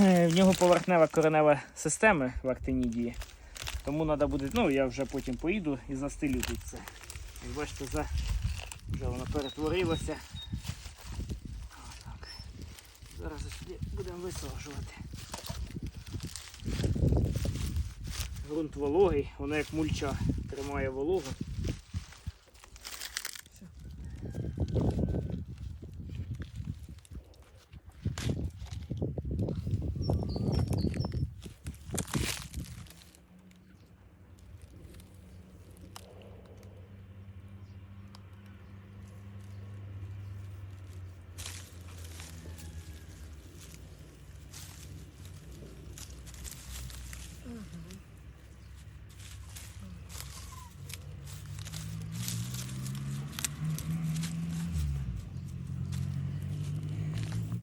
Е, в нього поверхнева коренева система в актинідії. Тому треба буде, ну я вже потім поїду і застелю тут це. Як бачите, за... вже воно перетворилося. Отак. Зараз сюди будемо висаджувати. Грунт вологий, воно як мульча тримає вологу. Mm-hmm.